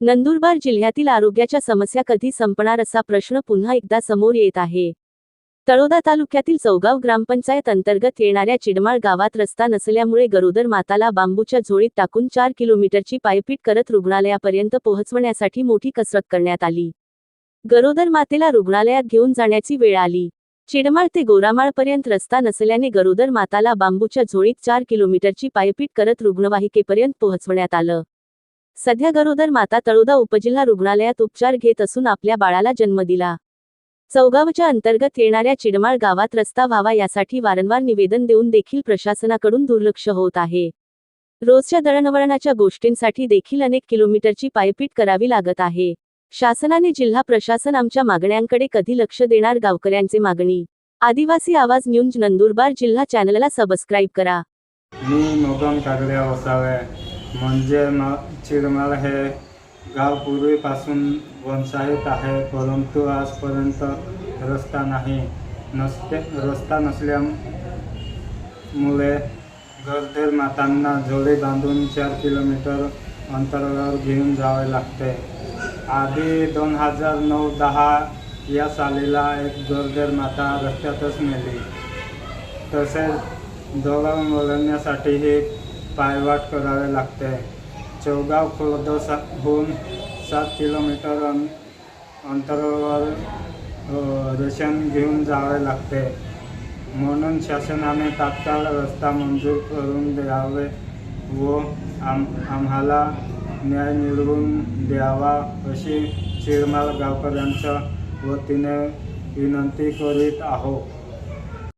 नंदुरबार जिल्ह्यातील आरोग्याच्या समस्या कधी संपणार असा प्रश्न पुन्हा एकदा समोर येत आहे. तळोदा तालुक्यातील चौगाव ग्रामपंचायत अंतर्गत येणाऱ्या चिडमाळ गावात रस्ता नसल्यामुळे गरोदर माताला बांबूच्या झोळीत टाकून चार किलोमीटरची पायपीट करत रुग्णालयापर्यंत पोहोचवण्यासाठी मोठी कसरत करण्यात आली. गरोदर मातेला रुग्णालयात घेऊन जाण्याची वेळ आली. चिडमाळ ते गोरामाळपर्यंत रस्ता नसल्याने गरोदर माताला बांबूच्या झोळीत चार किलोमीटरची पायपीट करत रुग्णवाहिकेपर्यंत पोहोचवण्यात आलं. सध्या गरोदर माता तळोदा उपजिल्हा रुग्णालयात उपचार घेत असून आपल्या बाळाला जन्म दिला. चौगावच्या अंतर्गत येणाऱ्या चिडमाळ गावात रस्ता व्हावा यासाठी वारंवार निवेदन देऊन देखील प्रशासनाकडून दुर्लक्ष होत आहे. रोजच्या दळणवळणाच्या गोष्टींसाठी देखील अनेक किलोमीटरची पायपीट करावी लागत आहे. शासनाने जिल्हा प्रशासन आमच्या मागण्यांकडे कधी लक्ष देणार गावकऱ्यांचे मागणी. आदिवासी आवाज न्यूज नंदुरबार जिल्हा चॅनलला सबस्क्राईब करा. मी म्हणजे म चिरमाळ हे गाव पूर्वीपासून वंशायत आहे परंतु आजपर्यंत रस्ता नाही. नसते रस्ता नसल्यामुळे गरजेर मातांना जोडी बांधून चार किलोमीटर अंतरावर घेऊन जावे लागते. आधी दोन हजार नऊ दहा या सालीला एक गरजेर माता रस्त्यातच मेली. तसेच दोघं वळवण्यासाठीही पायवाट करावे लागते. चौगाव खुर्दहून सात किलोमीटर अं अंतरावर दर्शन रेशन घेऊन जावे लागते. म्हणून शासनाने तात्काळ रस्ता मंजूर करून द्यावे व आम आम्हाला न्याय मिळवून द्यावा अशी चिरमाळ गावकऱ्यांच्या वतीने विनंती करीत आहोत.